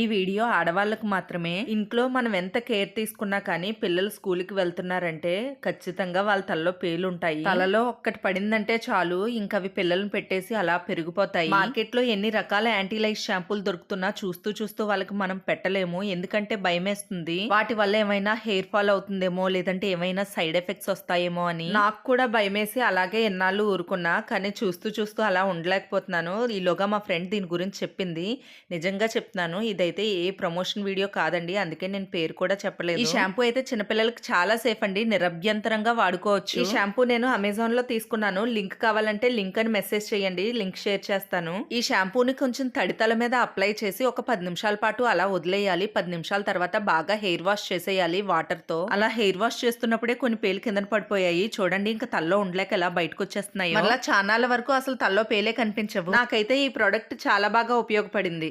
ఈ వీడియో ఆడవాళ్ళకు మాత్రమే. ఇంట్లో మనం ఎంత కేర్ తీసుకున్నా కానీ పిల్లలు స్కూల్కి వెళ్తున్నారంటే ఖచ్చితంగా వాళ్ళ తలలో పేలు ఉంటాయి తలలో ఒక్కటి పడిందంటే చాలు ఇంకా అవి పిల్లల్ని పెట్టేసి అలా పెరిగిపోతాయి. మార్కెట్లో ఎన్ని రకాల యాంటీలైజ్ షాంపూలు దొరుకుతున్నా చూస్తూ చూస్తూ వాళ్ళకి మనం పెట్టలేము. ఎందుకంటే భయం వేస్తుంది వాటి వల్ల ఏమైనా హెయిర్ ఫాల్ అవుతుందేమో లేదంటే ఏమైనా సైడ్ ఎఫెక్ట్స్ వస్తాయేమో అని. నాకు కూడా భయం వేసి అలాగే ఎన్నాళ్ళు ఊరుకున్నా కానీ చూస్తూ చూస్తూ అలా ఉండలేకపోతున్నాను. ఈలోగా మా ఫ్రెండ్ దీని గురించి చెప్పింది. నిజంగా చెప్తున్నాను. ఇది ఇదైతే ఏ ప్రమోషన్ వీడియో కాదండి. అందుకే నేను పేరు కూడా చెప్పలేదు. ఈ షాంపూ అయితే చిన్నపిల్లలకి చాలా సేఫ్ అండి. నిరభ్యంతరంగా వాడుకోవచ్చు. ఈ షాంపూ నేను అమెజాన్లో తీసుకున్నాను. లింక్ కావాలంటే లింక్ అని మెసేజ్ చేయండి. లింక్ షేర్ చేస్తాను. ఈ షాంపూని కొంచెం తడితల మీద అప్లై చేసి ఒక పది నిమిషాల పాటు అలా వదిలేయాలి. పది నిమిషాల తర్వాత బాగా హెయిర్ వాష్ చేసేయాలి వాటర్తో అలా హెయిర్ వాష్ చేస్తున్నప్పుడే కొన్ని పేలు కింద పడిపోయాయి. చూడండి ఇంకా తల్లో ఉండలేక ఎలా బయటకు వచ్చేస్తున్నాయి మళ్ళీ చానాల వరకు అసలు తల్లో పేలే కనిపించవు. నాకైతే ఈ ప్రోడక్ట్ చాలా బాగా ఉపయోగపడింది.